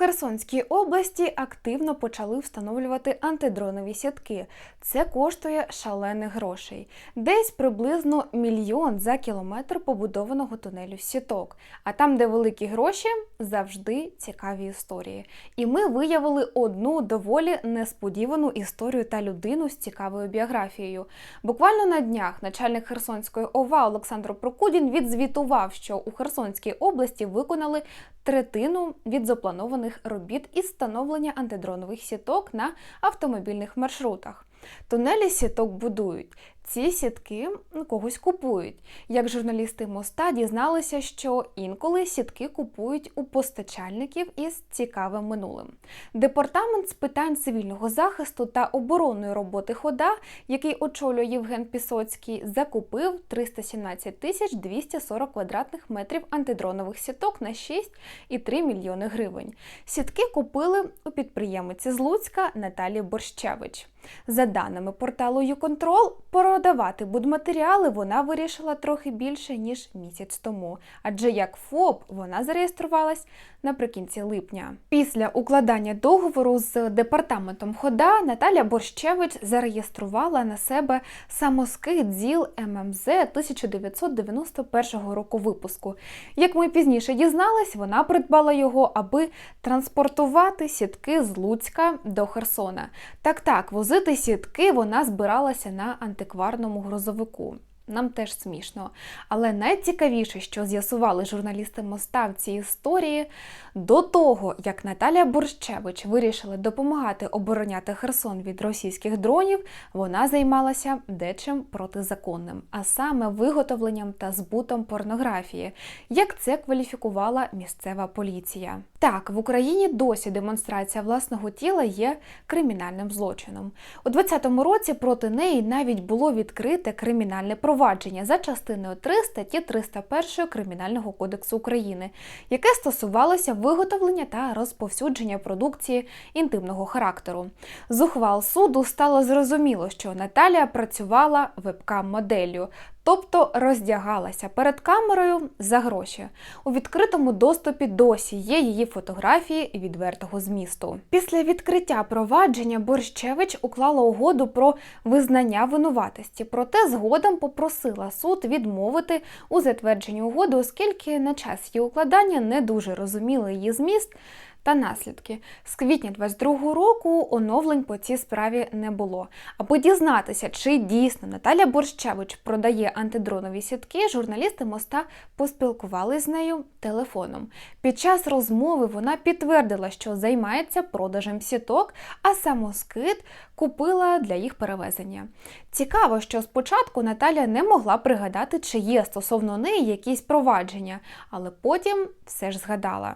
Херсонській області активно почали встановлювати антидронові сітки. Це коштує шалених грошей. Десь приблизно мільйон за кілометр побудованого тунелю сіток. А там, де великі гроші, завжди цікаві історії. І ми виявили одну доволі несподівану історію та людину з цікавою біографією. Буквально на днях начальник Херсонської ОВА Олександр Прокудін відзвітував, що у Херсонській області виконали третину від запланованих робіт із встановлення антидронових сіток на автомобільних маршрутах. Тунелі сіток будують. Ці сітки ну, когось купують. Як журналісти моста дізналися, що інколи сітки купують у постачальників із цікавим минулим. Департамент з питань цивільного захисту та оборонної роботи хода, який очолює Євген Пісоцький, закупив 317 тисяч 240 квадратних метрів антидронових сіток на 6,3 мільйони гривень. Сітки купили у підприємиці з Луцька Наталі Борщевич. За даними порталу «Юконтрол», продавати будматеріали вона вирішила трохи більше ніж місяць тому, адже як ФОП вона зареєструвалась наприкінці липня. Після укладання договору з департаментом хода Наталя Борщевич зареєструвала на себе самоскид ЗІЛ ММЗ 1991 року випуску. Як ми пізніше дізнались, вона придбала його, аби транспортувати сітки з Луцька до Херсона. Так так, возити сітки вона збиралася на антикварному грузовику. Нам теж смішно. Але найцікавіше, що з'ясували журналісти моста в цій історії, до того, як Наталя Борщевич вирішила допомагати обороняти Херсон від російських дронів, вона займалася дечим протизаконним, а саме виготовленням та збутом порнографії, як це кваліфікувала місцева поліція. Так, в Україні досі демонстрація власного тіла є кримінальним злочином. У 2020 році проти неї навіть було відкрите кримінальне провадження за частиною 3 статті 301 Кримінального кодексу України, яке стосувалося виготовлення та розповсюдження продукції інтимного характеру. З ухвал суду стало зрозуміло, що Наталія працювала вебкам-моделлю, тобто роздягалася перед камерою за гроші. У відкритому доступі досі є її фотографії відвертого змісту. Після відкриття провадження Борщевич уклала угоду про визнання винуватості, проте згодом попросила суд відмовити у затвердженні угоди, оскільки на час її укладання не дуже розуміли її зміст. Та наслідки з квітня 22-го року оновлень по цій справі не було. Аби дізнатися, чи дійсно Наталя Борщевич продає антидронові сітки, журналісти моста поспілкувалися з нею телефоном. Під час розмови вона підтвердила, що займається продажем сіток, а самоскид купила для їх перевезення. Цікаво, що спочатку Наталя не могла пригадати, чи є стосовно неї якісь провадження, але потім все ж згадала.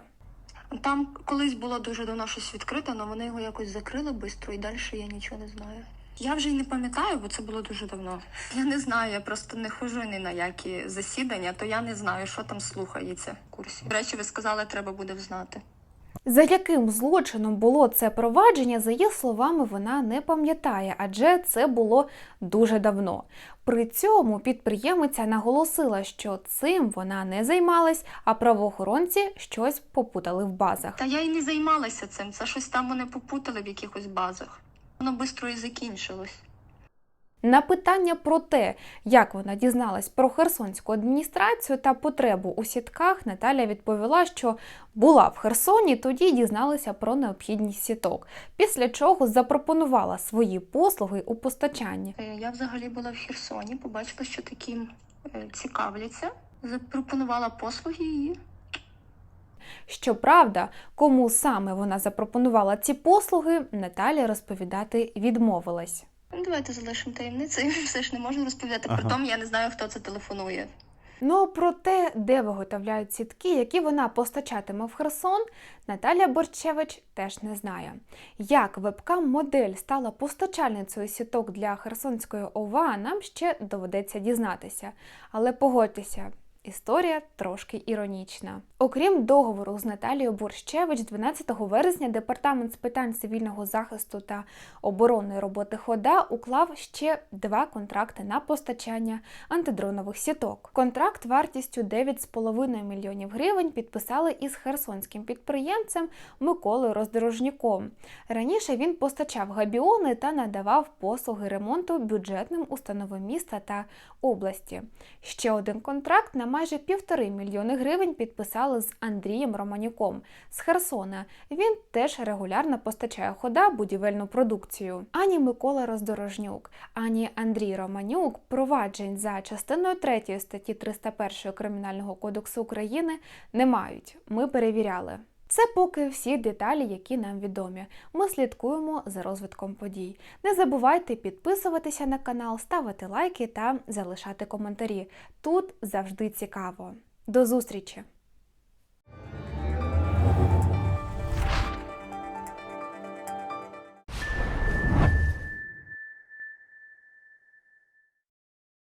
Там колись було дуже давно щось відкрите, але вони його якось закрили швидко і далі я нічого не знаю. Я вже й не пам'ятаю, бо це було дуже давно. Я не знаю, я просто не ходжу ні на які засідання, то я не знаю, що там слухається в курсі. До речі, ви сказали, треба буде взнати. За яким злочином було це провадження, за її словами, вона не пам'ятає, адже це було дуже давно. При цьому підприємиця наголосила, що цим вона не займалась, а правоохоронці щось попутали в базах. Та я й не займалася цим. Це щось там вони попутали в якихось базах. Воно швидко і закінчилось. На питання про те, як вона дізналась про Херсонську адміністрацію та потребу у сітках, Наталя відповіла, що була в Херсоні, тоді дізналася про необхідність сіток, після чого запропонувала свої послуги у постачанні. Е, Я взагалі була в Херсоні, побачила, що таким е, цікавляться. Запропонувала послуги її. Щоправда, кому саме вона запропонувала ці послуги, Наталя розповідати відмовилась. Ну, давайте залишимо таємницею. Все ж не можна розповідати. Ага. Притом я не знаю, хто це телефонує. Ну про те, де виготовляють сітки, які вона постачатиме в Херсон, Наталя Борчевич теж не знає. Як вебкам-модель стала постачальницею сіток для Херсонської ОВА, нам ще доведеться дізнатися. Але погодьтеся, Історія трошки іронічна. Окрім договору з Наталією Борщевич, 12 вересня департамент з питань цивільного захисту та оборонної роботи хода уклав ще два контракти на постачання антидронових сіток. Контракт вартістю 9,5 мільйонів гривень підписали із херсонським підприємцем Миколою Роздорожняком. Раніше він постачав габіони та надавав послуги ремонту бюджетним установам міста та області. Ще один контракт на майже півтори мільйони гривень підписали з Андрієм Романюком з Херсона. Він теж регулярно постачає хода будівельну продукцію. Ані Микола Роздорожнюк, ані Андрій Романюк проваджень за частиною 3 статті 301 Кримінального кодексу України не мають. Ми перевіряли. Це поки всі деталі, які нам відомі. Ми слідкуємо за розвитком подій. Не забувайте підписуватися на канал, ставити лайки та залишати коментарі. Тут завжди цікаво. До зустрічі!